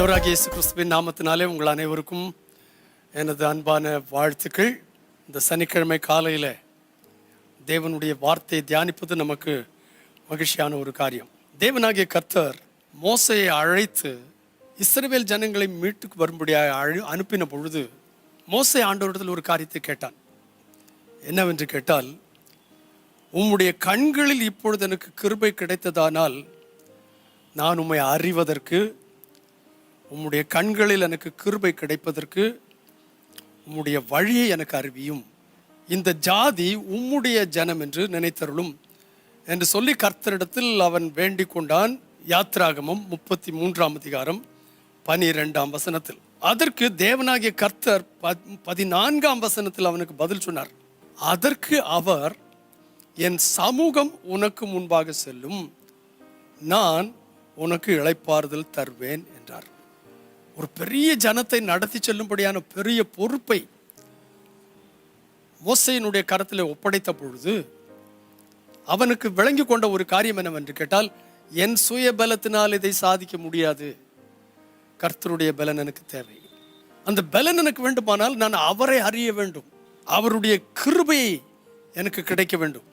ஆண்டவராக இயேசு கிறிஸ்துவின் நாமத்தினாலே உங்கள் அனைவருக்கும் எனது அன்பான வாழ்த்துக்கள். இந்த சனிக்கிழமை காலையில் தேவனுடைய வார்த்தையை தியானிப்பது நமக்கு மகிழ்ச்சியான ஒரு காரியம். தேவனாகிய கர்த்தர் மோசையை அழைத்து இஸ்ரேல் ஜனங்களை மீட்டுக்கு வரும்படியாக அழு அனுப்பின பொழுது மோசை ஆண்டவரிடத்தில் ஒரு காரியத்தை கேட்டான். என்னவென்று கேட்டால் உம்முடைய கண்களில் இப்பொழுது எனக்கு கிருபை கிடைத்ததானால் நான் உம்மை அறிவதற்கு உம்முடைய கண்களில் எனக்கு கிருபை கிடைப்பதற்கு உம்முடைய வழியை எனக்கு அறிவியும். இந்த ஜாதி உம்முடைய ஜனம் என்று நினைத்தருளும். என்று சொல்லி கர்த்தரிடத்தில் அவன் வேண்டிக் கொண்டான். யாத்ராகமம் முப்பத்தி மூன்றாம் அதிகாரம் பனிரெண்டாம் வசனத்தில். அதற்கு தேவனாகிய கர்த்தர் பத்- பதினான்காம் வசனத்தில் அவனுக்கு பதில் சொன்னார். அதற்கு அவர் என் சமூகம் உனக்கு முன்பாக செல்லும். நான் உனக்கு இழைப்பாறுதல் தருவேன் என்றார். ஒரு பெரிய ஜனத்தை நடத்தி செல்லும்படியான பெரிய பொறுப்பை மோசையினுடைய கரத்தில் ஒப்படைத்த பொழுது அவனுக்கு விளங்கி கொண்ட ஒரு காரியம் என்னவென்று கேட்டால் என் சுய பலத்தினால் இதை சாதிக்க முடியாது. கர்த்தருடைய பலன் எனக்கு தேவை. அந்த பலன் எனக்கு வேண்டுமானால் நான் அவரை அறிய வேண்டும். அவருடைய கிருபையை எனக்கு கிடைக்க வேண்டும்.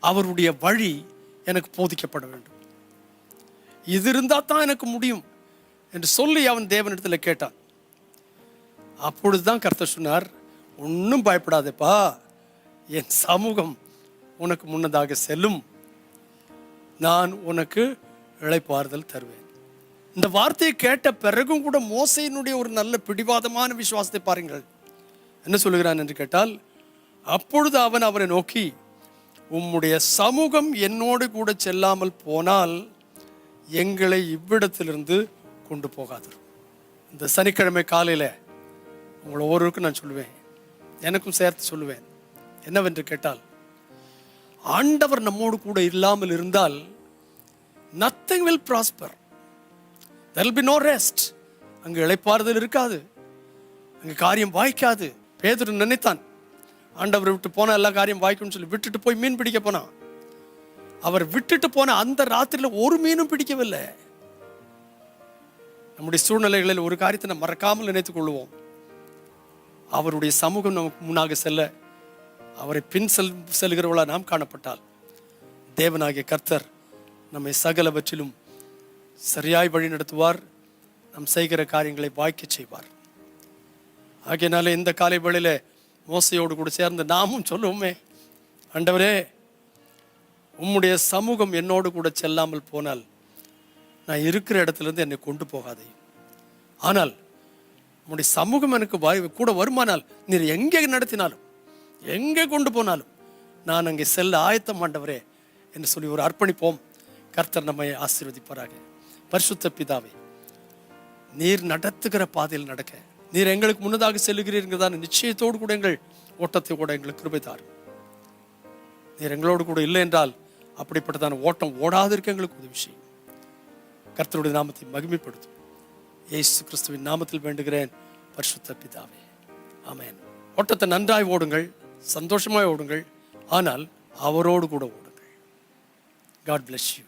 அவருடைய வழி எனக்கு போதிக்கப்பட வேண்டும். இது இருந்தால் தான் எனக்கு முடியும். என்று சொல்லி அவன் தேவனிடத்தில் கேட்டான். அப்பொழுதுதான் கர்த்தர் சொன்னார் ஒன்றும் பயப்படாதேப்பா. என் சமூகம் உனக்கு முன்னதாக செல்லும். நான் உனக்கு இழைப்பாறுதல் தருவேன். இந்த வார்த்தையை கேட்ட பிறகும் கூட மோசையினுடைய ஒரு நல்ல பிடிவாதமான விசுவாசத்தை பாருங்கள். என்ன சொல்லுகிறான் என்று கேட்டால் அப்பொழுது அவன் அவரை நோக்கி உம்முடைய சமூகம் என்னோடு கூட செல்லாமல் போனால் எங்களை இவ்விடத்திலிருந்து கொண்டு போகாது. இந்த சனிக்கிழமை காலையில் உங்களை ஒவ்வொருவருக்கும் நான் சொல்லுவேன். எனக்கும் சேர்த்து சொல்லுவேன். என்னவென்று கேட்டால் ஆண்டவர் நம்மோடு கூட இல்லாமல் இருந்தால் nothing will prosper there be no rest அங்கு இழைப்பாறுதல் இருக்காது. அங்கே காரியம் வாய்க்காது. பேதர் நினைத்தான். ஆண்டவரை விட்டு போன எல்லா காரியம் வாய்க்கும்னு சொல்லி விட்டுட்டு போய் மீன் பிடிக்க போனான் அவர் விட்டுட்டு போன அந்த ராத்திரியில் ஒரு மீனும் பிடிக்கவில்லை. நம்முடைய சூழ்நிலைகளில் ஒரு காரியத்தை நம்ம மறக்காமல் நினைத்துக் கொள்வோம். அவருடைய சமூகம் நமக்கு முன்னாக செல்ல அவரை பின் செல் செல்கிறவளாக நாம் காணப்பட்டால் தேவனாகிய கர்த்தர் நம்மை சகலவற்றிலும் சரியாய் வழி நடத்துவார் நாம் செய்கிற காரியங்களை வாய்க்கச் செய்வார். ஆகையினால இந்த காலை வேளையில் மோசையோடு கூட சேர்ந்து நாமும் சொல்லுவோமே ஆண்டவரே உம்முடைய சமூகம் என்னோடு கூட செல்லாமல் போனால் நான் இருக்கிற இடத்துலேருந்து என்னை கொண்டு போகாதே. ஆனால் உன்னுடைய சமூகம் எனக்கு வாய் கூட வருமானால் நீர் எங்கே நடத்தினாலும் எங்கே கொண்டு போனாலும் நான் அங்கே செல்ல ஆயத்தம் ஆண்டவரே என்று சொல்லி ஒரு அர்ப்பணிப்போம். கர்த்தர் நம்மை ஆசீர்வதிப்பாராக. பரிசுத்த பிதாவே நீர் நடத்துகிற பாதையில் நடக்க. நீர் எங்களுக்கு முன்னதாக செல்லுகிறீர்கள் நிச்சயத்தோடு கூட எங்கள் ஓட்டத்தை கூட எங்களுக்கு கிருபை தாரும். நீர் எங்களோடு கூட இல்லை என்றால் அப்படிப்பட்டதான ஓட்டம் ஓடாதிருக்க எங்களுக்கு உதவி செய்யும். கர்த்தருடைய நாமத்தை மகிமைப்படுத்தும் ஏசு கிறிஸ்துவின் நாமத்தில் வேண்டுகிறேன் பரிசுத்த பிதாவே. ஆமேன். ஓட்டத்தை நன்றாய் ஓடுங்கள் சந்தோஷமாய் ஓடுங்கள் ஆனால் அவரோடு கூட ஓடுங்கள். God bless you